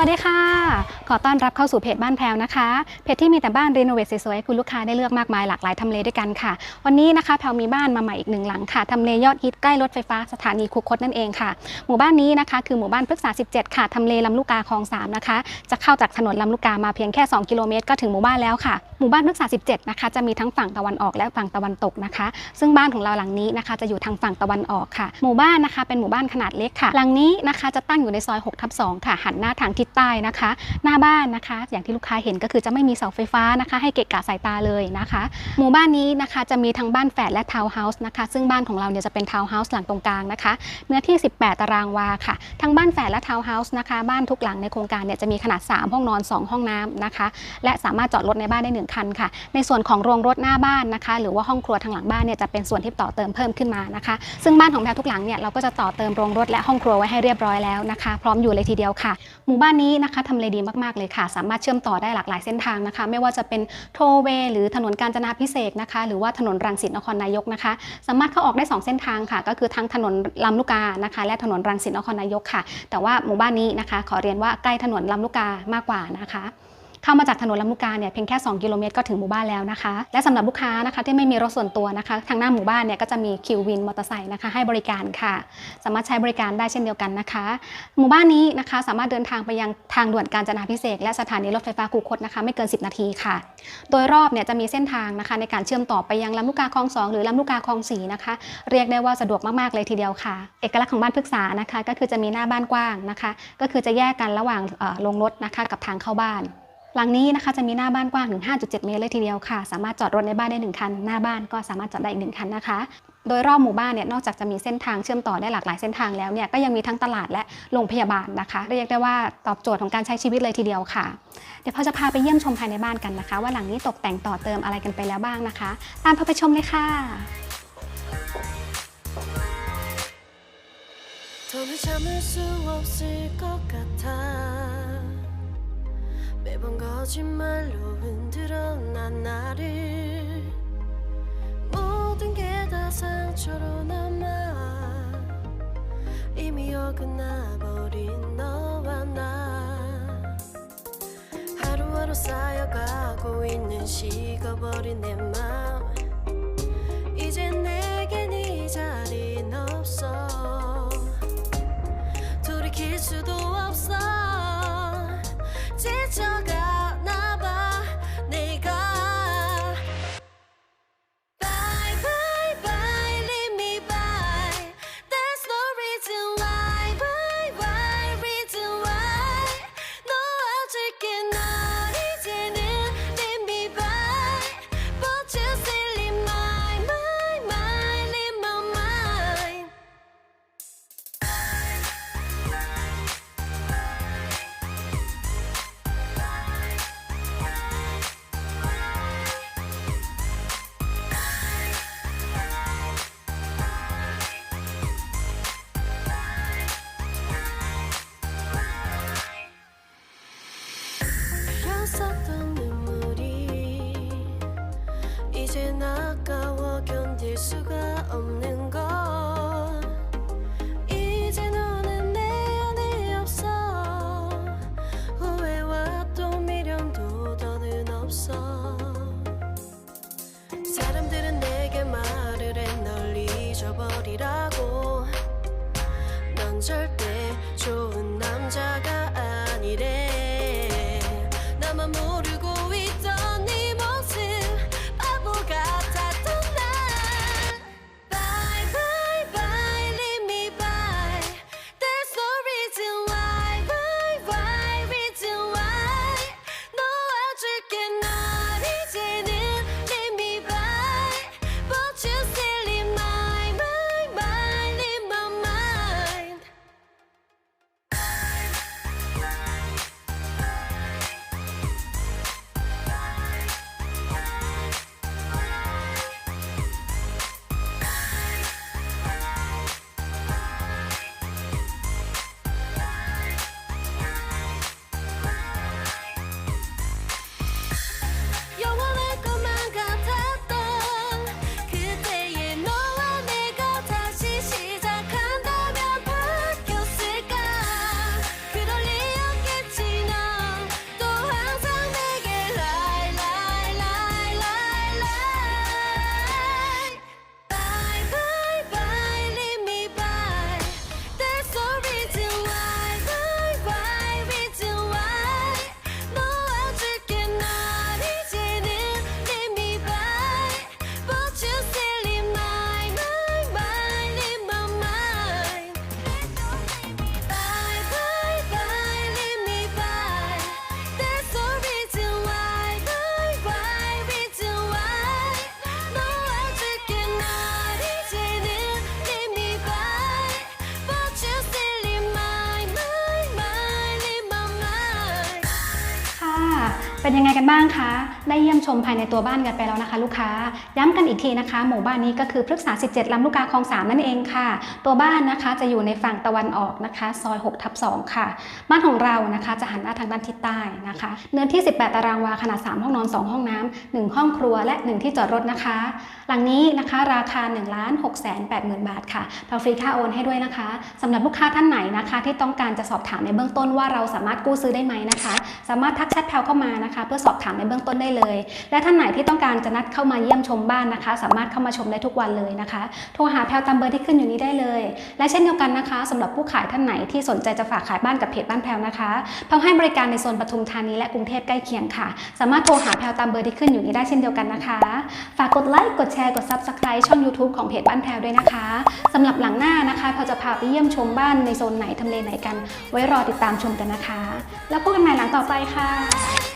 วัสดีค่ะ ขอต้อนรับเข้าสู่เพจบ้านแพรวนะคะ เพจที่มีแต่บ้านรีโนเวทสวยๆให้คุณลูกค้าได้เลือกมากมายหลากหลายทำเลด้วยกันค่ะ วันนี้นะคะแพรวมีบ้านมาใหม่อีกหนึ่งหลังค่ะทำเลยอดฮิตใกล้รถไฟฟ้าสถานีคุคตนั่นเองค่ะ หมู่บ้านนี้นะคะคือหมู่บ้านพฤกษา 17 ค่ะทำเลลำลูกกาคลอง 3 นะคะ จะเข้าจากถนนลำลูกกามาเพียงแค่ 2 กิโลเมตรก็ถึงหมู่บ้านแล้วค่ะ หมู่บ้านพฤกษา 17 นะคะจะมีทั้งฝั่งตะวันออกและฝั่งตะวันตกนะคะ ซึ่งบ้านของเราหลังนี้นะคะจะอยู่ทางฝั่งตะวันออกค่ะ หมู่บ้านนะคะเป็นหมู่บ้านขนาดเล็กค่ะ หลังนี้นะคะจะตั้งอยู่ในซอย6ทับ2ค่ะหันหน้าทางทิศใต้นะคะ หน้าบ้านนะคะ อย่างที่ลูกค้าเห็นก็คือจะไม่มีเสาไฟฟ้านะคะ ให้เกะกะสายตาเลยนะคะ หมู่บ้านนี้นะคะจะมีทั้งบ้านแฝดและทาวน์เฮาส์นะคะ ซึ่งบ้านของเราเนี่ยจะเป็นทาวน์เฮาส์หลังตรงกลางนะคะ เนื้อที่ 18 ตารางวาค่ะ ทั้งบ้านแฝดและทาวน์เฮาส์นะคะ บ้านทุกหลังในโครงการเนี่ยจะมีขนาด 3 ห้องนอน 2 ห้องน้ำนะคะ และสามารถจอดรถในบ้านได้ 1 คันค่ะ ในส่วนของโรงรถหน้าบ้านนะคะ หรือว่าห้องครัวทางหลังบ้านเนี่ยจะเป็นส่วนที่ต่อเติมเพิ่มขึ้นมานะคะ ซึ่งบ้านของแพรทุกหลังเนี่ยเราก็จะต่อเติมโรงรถและห้องครัวไว้ให้เรียบร้อยแล้วนะคะ พร้อมอยู่เลยทีเดียวค่ะ หมู่บ้านนี้นะคะทำเลดีมากๆเลยค่ะ สามารถเชื่อมต่อได้หลากหลายเส้นทางนะคะ ไม่ว่าจะเป็นโทเวหรือถนนกาญจนาพิเศษนะคะ หรือว่าถนนรังสิตนครนายกนะคะ สามารถเข้าออกได้ 2 เส้นทางค่ะ ก็คือทั้งถนนลำลูกกานะคะ และถนนรังสิตนครนายกค่ะ แต่ว่าหมู่บ้านนี้นะคะ ขอเรียนว่าใกล้ถนนลำลูกกามากกว่านะคะ เข้ามาจากถนนลำลูกกาเนี่ยเพียงแค่ 2 กิโลเมตรก็ถึงหมู่บ้านแล้วนะคะ และสำหรับลูกค้านะคะที่ไม่มีรถส่วนตัวนะคะ ทางหน้าหมู่บ้านเนี่ยก็จะมีคิววินมอเตอร์ไซค์นะคะให้บริการค่ะ สามารถใช้บริการได้เช่นเดียวกันนะคะ หมู่บ้านนี้นะคะสามารถเดินทางไปยังทางด่วนกาญจนาพิเศษกและสถานีรถไฟฟ้าคูคตนะคะไม่เกิน 10 นาทีค่ะ โดยรอบเนี่ยจะมีเส้นทางนะคะในการเชื่อมต่อไปยังลำลูกกาคลอง2หรือลำลูกกาคลอง4นะคะเรียกได้ว่าสะดวกมากๆเลยทีเดียวค่ะ เอกลักษณ์ของบ้านพฤกษานะคะก็คือจะมีหน้าบ้านกว้างนะคะ ก็คือจะแยกกันระหว่างลงรถนะคะกับทางเข้าบ้าน หลังนี้นะคะจะมีหน้าบ้านกว้างถึง 5.7 เมตรเลยทีเดียวค่ะ สามารถจอดรถในบ้านได้ 1 คัน หน้าบ้านก็สามารถจอดได้อีกหนึ่งคันนะคะ โดยรอบหมู่บ้านเนี่ยนอกจากจะมีเส้นทางเชื่อมต่อได้หลากหลายเส้นทางแล้วเนี่ยก็ยังมีทั้งตลาดและโรงพยาบาลนะคะ เรียกได้ว่าตอบโจทย์ของการใช้ชีวิตเลยทีเดียวค่ะ เดี๋ยวพอจะพาไปเยี่ยมชมภายในบ้านกันนะคะ ว่าหลังนี้ตกแต่งต่อเติมอะไรกันไปแล้วบ้างนะคะ ตามพาไปชมเลยค่ะ 더는 참을 수 없을 것 같아 매번 거짓말로 흔들어 난 나를. 모든 게 다 상처로 남아 이미 어긋나 버린 너와 나. 하루하루 쌓여가고 있는 식어버린 내맘이 아까워 견딜 수가 없는 เป็นยังไงกันบ้างคะ ได้เยี่ยมชมภายในตัวบ้านกันไปแล้วนะคะ ลูกค้า ย้ำกันอีกทีนะคะ หมู่บ้านนี้ก็คือพฤกษา 17 ลำลูกกาคลอง 3 นั่นเองค่ะ ตัวบ้านนะคะจะอยู่ในฝั่งตะวันออกนะคะ ซอย6ทับ2ค่ะ บ้านของเรานะคะจะหันหน้าทางด้านทิศใต้นะคะ เนื้อที่ 18 ตารางวาขนาด 3 ห้องนอน 2 ห้องน้ำ1ห้องครัวและ 1 ที่จอดรถนะคะ หลังนี้นะคะราคา1 6 8 0 0 0 0 บาทค่ะเราฟรีค่าโอนให้ด้วยนะคะสำหรับลูกค้าท่านไหนนะคะ ที่ต้องการจะสอบถามในเบื้องต้นว่าเราสามารถกู้ซื้อได้ไหมนะคะ สามารถทักแชทแพลเข้ามานะคะเพื่อสอบถามในเบื้องต้นได้เลย และท่านไหนที่ต้องการจะนัดเข้ามาเยี่ยมชมบ้านนะคะ สามารถเข้ามาชมได้ทุกวันเลยนะคะ โทรหาแพลตามเบอร์ที่ขึ้นอยู่นี้ได้เลย และเช่นเดียวกันนะคะสำหรับผู้ขายท่านไหนที่สนใจจะฝากขายบ้านกับเพจบ้านแพลนะคะแพลให้บริการในโซนปทุมธานีและกรุงเทพใกล้เคียงค่ะ สามารถโทรหาแพลตามเบอร์ที่ขึ้นอยู่นี้ได้เช่นเดียวกันนะคะ ฝากกดไลค์กดแชร์กด Subscribe ช่อง YouTube ของเพจบ้านแพลวด้วยนะคะสำหรับหลังหน้านะคะแพลจะพาไปเยี่ยมชมบ้านในโซนไหนทำเลไหนกัน ไว้รอติดตามชมกันนะคะ แล้วพบกันใหม่หลังต่อไปค่ะ